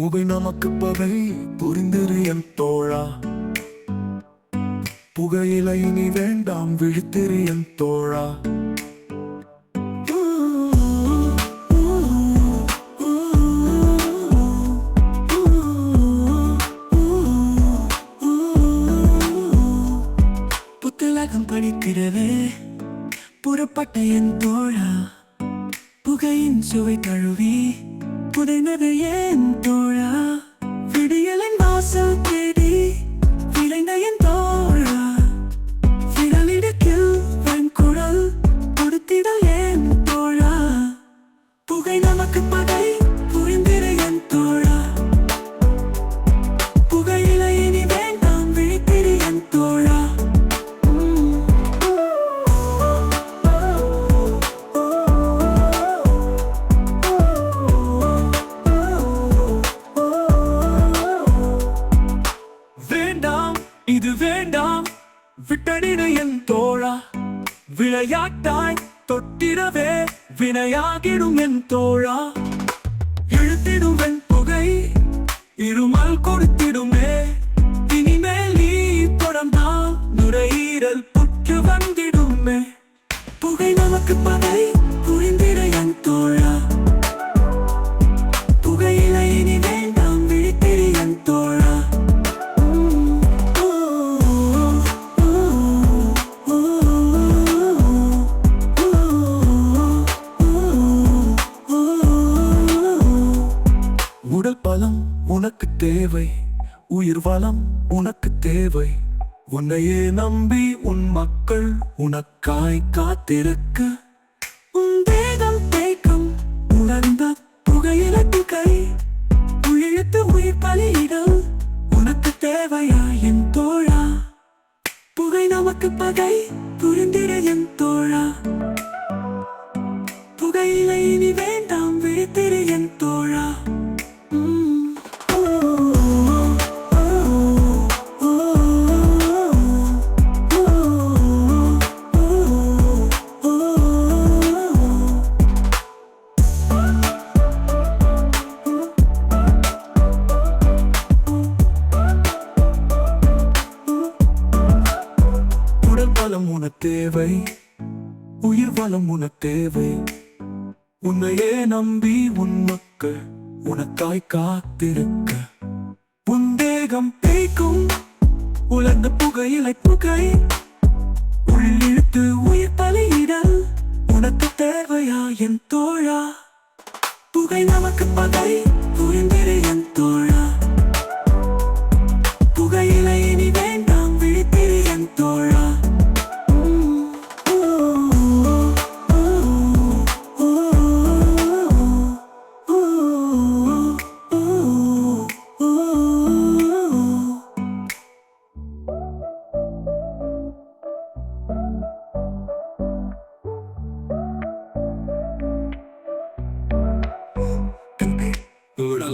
உபை நமக்கு பகை புரிந்திரு என் தோழா. புகையிலை நீ வேண்டாம் விழித்திரு என் தோழா. புத்தலகம் படிக்கிறவே புறப்பட்ட என் தோழா. புகையின் சுவை தழுவி புதைந்தது என் தோழா. வேண்டாம். விட்டடிடு என் தோழா விளையாட்டாய் தொட்டிடவே வினையாகிடும் என் தோழா. இழுத்திடும் என் புகை இருமல் கொடுத்திடுமே. தேவை. உயிர் வளம் உனக்கு தேவை. உன்னையே நம்பி உன் மக்கள் உனக்காய் காத்திருக்க. உன் தேகம் தேக்கம் உணர்ந்த புகையிலக்கு கை. உயிர்த்து உயிர் பலியிடம் உனக்கு தேவையா என் தோழா? புகை நமக்கு பகை புரிந்திட என் தோழா? புகையிலை இனி வேண்டாம் விழித்திரு என் தோழா? தேவை. உயிர் வளம் உன தேவை. உன்னையே நம்பி உன் மக்கள் உனக்காய் காத்திருக்க. உன் தேகம் பேய்க்கும். உலர்ந்த புகையிலை புகை உள்ளிழுத்து உயிர் பலியிடல் உனக்கு தேவையா என் தோழா? புகை நமக்கு பகை.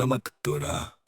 alamak Torah.